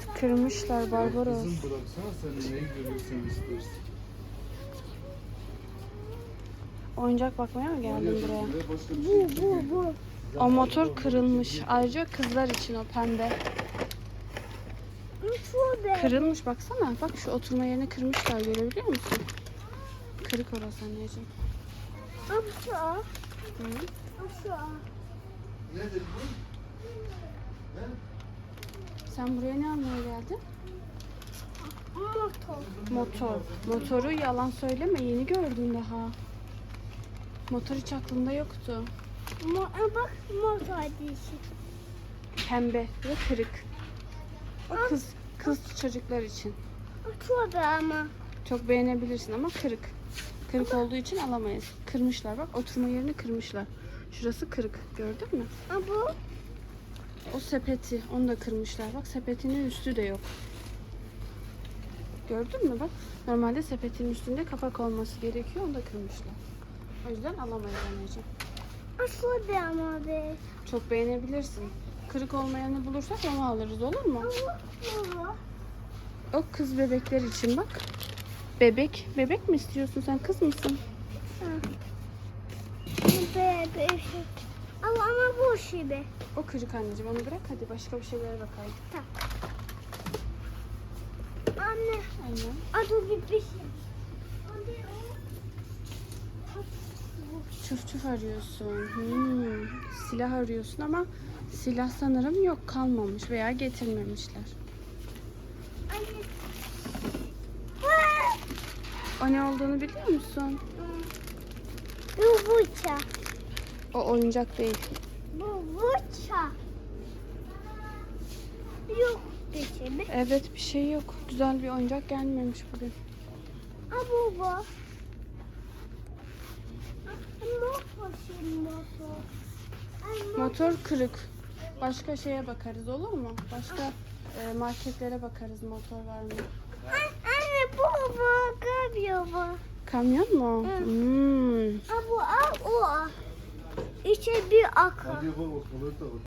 Evet kırmışlar Barbaros. Kızım bıraksana sen neyi görürsen istersin. Oyuncak bakmaya mı geldin buraya? Bir Bu şey bu bu. O motor kırılmış. Ayrıca kızlar için o pembe. Kırılmış baksana. Bak şu oturma yerini kırmışlar görebiliyor musun? Kırık orası anneciğim. Aşağı. Hı. Aşağı. Nedir bu? He? Sen buraya ne almaya geldin? Motor. Motor. Motoru yalan söyleme yeni gördüm daha. Motor hiç aklımda yoktu. Mo bak motor değişik. Pembe ve kırık. O kız kız çocuklar için. Be ama. Çok beğenebilirsin ama kırık. Kırık olduğu için alamayız. Kırmışlar bak oturma yerini kırmışlar. Şurası kırık gördün mü? Ha bu. O sepeti onu da kırmışlar. Bak sepetinin üstü de yok. Gördün mü bak? Normalde sepetin üstünde kapak olması gerekiyor. Onu da kırmışlar. O yüzden alamayız anneciğim. Ha şu be ama be. Çok beğenebilirsin. Kırık olmayanı bulursak onu alırız olur mu? Baba. O kız bebekler için bak. Bebek. Bebek mi istiyorsun sen? Kız mısın? Be be şey. Ama bu be. O kırık anneciğim. Onu bırak hadi başka bir şeylere bakalım. Anne. Aynen. Adı bir bir şey. Anne. Çuf çuf arıyorsun. Hmm. Silah arıyorsun ama silah sanırım yok kalmamış veya getirmemişler. Anne. O ne olduğunu biliyor musun? Bu bıçak. O oyuncak değil. Bu bıçak. Yok bir şey be. Evet bir şey yok. Güzel bir oyuncak gelmemiş bugün. Ha bu bu. Motor kırık. Başka şeye bakarız olur mu? Başka e, marketlere bakarız motor var mı? Anne bu bu kamyon bu. Kamyon mu? Hmm. Ha bu. İçe bir akı.